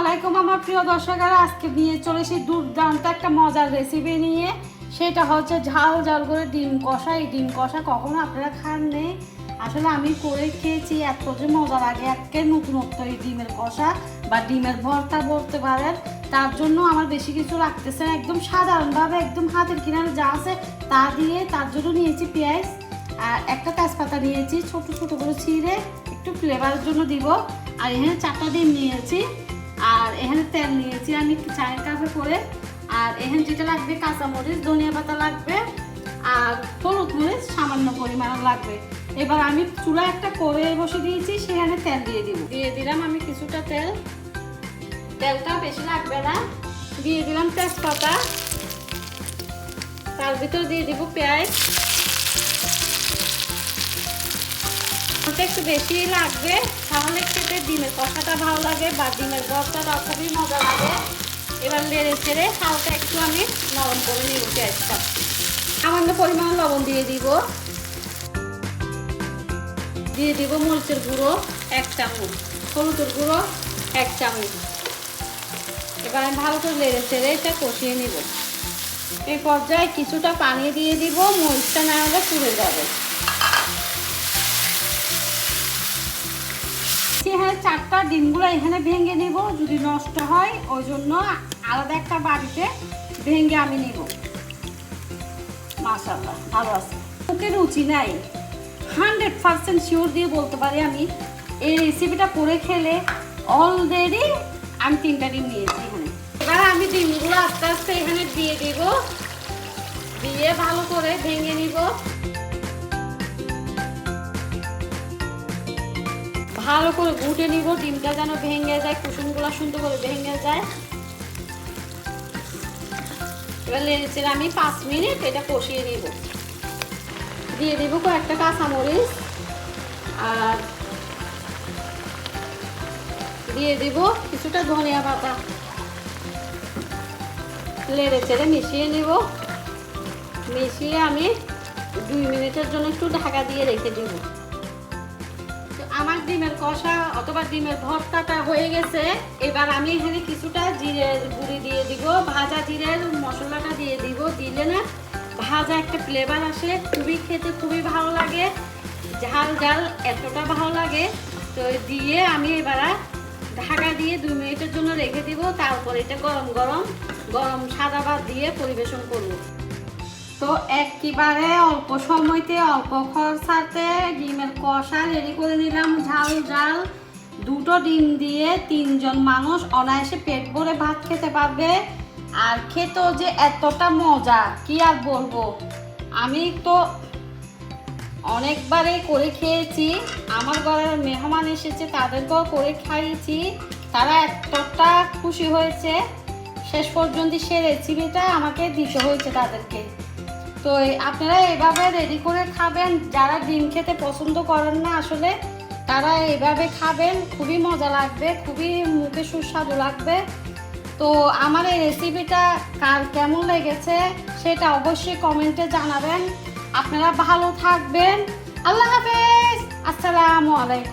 আলাইকুম আমার প্রিয় দর্শকেরা। আজকে নিয়ে চলে এসেছি দুর্দান্ত একটা মজার রেসিপি নিয়ে। সেটা হচ্ছে ঝাল ঝাল করে ডিম কষা। এই ডিম কষা কখনো আপনারা খান নেই আসলে আমি করে খেয়েছি, এত যে মজা লাগে একে নতুনত্ব এই ডিমের কষা বা ডিমের ভর্তা বলতে পারেন। তার জন্য আমার বেশি কিছু রাখতেছে না। একদম সাধারণভাবে একদম হাতের কিনারে যা আছে তা দিয়ে তার জন্য নিয়েছি পেঁয়াজ। আর একটা তেজপাতা নিয়েছি, ছোট ছোট করে ছিঁড়ে একটু ফ্লেভারের জন্য দিব। আর এখানে চারটা ডিম নিয়েছি। আর এখানে তেল নিয়েছি আমি চায়ের কাপে করে। আর এখানে যেটা লাগবে কাঁচামরিচ, ধনিয়া পাতা লাগবে আর হলুদ মরিচ, সামান্য পরিমাণ লাগবে। এবার আমি চুলা একটা করে বসে দিয়েছি, সেখানে তেল দিয়ে দিব। দিয়ে দিলাম আমি কিছুটা তেল। তেলটা বেশি লাগবে না। দিয়ে দিলাম তেজপাতা। তার ভিতর দিয়ে দিব পেঁয়াজ। একটু বেশি লাগবে। তাহলে খেতে ডিমের কষাটা ভালো লাগে, বা ডিমের ভর্তাটা খুবই মজা লাগে। এবার লেড়ে ছেড়ে হালকা একটু আমি নরম করে নিব পেঁয়াজটা। সামান্য পরিমাণ লবণ দিয়ে দিব। দিয়ে দিব মরিচের গুঁড়ো, এক চামচ। হলুদের গুঁড়ো, এক চামচ। এবার আমি ভালো করে লেড়ে ছেড়ে এটা কষিয়ে নিব। এই পর্যায়ে কিছুটা পানি দিয়ে দিব, মরিচটা না হলে পুড়ে যাবে। এখানে চারটা ডিমগুলো এখানে ভেঙে নিব, যদি নষ্ট হয় ওই জন্য আলাদা একটা বাড়িতে ভেঙে আমি নিব। মাশাল্লাহ ভালো আছে। মুখে রুচি নাই। হান্ড্রেড পার্সেন্ট শিওর দিয়ে বলতে পারি আমি, এই রেসিপিটা করে খেলে অলরেডি আমি তিনটা ডিম নিয়েছি এখানে। এবার আমি ডিমগুলো আস্তে আস্তে এখানে দিয়ে দিব। দিয়ে ভালো করে ভেঙে নিব। ভালো করে গুটে নিব, ডিমটা যেন ভেঙে যায়, কুসুমগুলো সুন্দর করে ভেঙে যায়। এবার লেগেছে আমি পাঁচ মিনিট এটা কষিয়ে নিব। দিয়ে দিব কয়েকটা কাঁচামরিচ। আর দিয়ে দিব কিছুটা ধনিয়া পাতা। লেড়ে চেড়ে মিশিয়ে নিব। মিশিয়ে আমি দুই মিনিটের জন্য একটু ঢাকা দিয়ে রেখে দিব। আমার ডিমের কষা অথবা ডিমের ভর্তাটা হয়ে গেছে। এবার আমি এখানে কিছুটা জিরের গুঁড়ি দিয়ে দিব, ভাজা জিরের মশলাটা দিয়ে দিব, দিলে না ভাজা একটা ফ্লেভার আসে, খুবই খেতে খুবই ভালো লাগে। ঝাল ঝাল এতটা ভালো লাগে, তো দিয়ে আমি এবার ঢাকা দিয়ে দুই মিনিটের জন্য রেখে দিব, তারপর এটা গরম গরম গরম সাদা ভাত দিয়ে পরিবেশন করব। তো একেবারে অল্প সময়তে, অল্প খরচাতে ডিমের কষা রেডি করে নিলাম। ঝাল ঝাল দুটো ডিম দিয়ে তিনজন মানুষ অনায়াসে পেট ভরে ভাত খেতে পারবে। আর খেতেও যে এতটা মজা, কি আর বলব? আমি তো অনেকবারই করে খেয়েছি। আমার ঘরের মেহমান এসেছে, তাদেরকেও করে খাইয়েছি। তারা এতটা খুশি হয়েছে। শেষ পর্যন্ত সে রেসিপিটা আমাকে দিতে হয়েছে তাদেরকে। তো আপনারা এভাবে রেডি করে খাবেন। যারা ডিম খেতে পছন্দ করেন না আসলে, তারা এভাবে খাবেন। খুবই মজা লাগবে, খুবই মুখে সুস্বাদু লাগবে। তো আমার এই রেসিপিটা কার কেমন লেগেছে সেটা অবশ্যই কমেন্টে জানাবেন। আপনারা ভালো থাকবেন। আল্লাহ হাফেজ। আসসালামু আলাইকুম।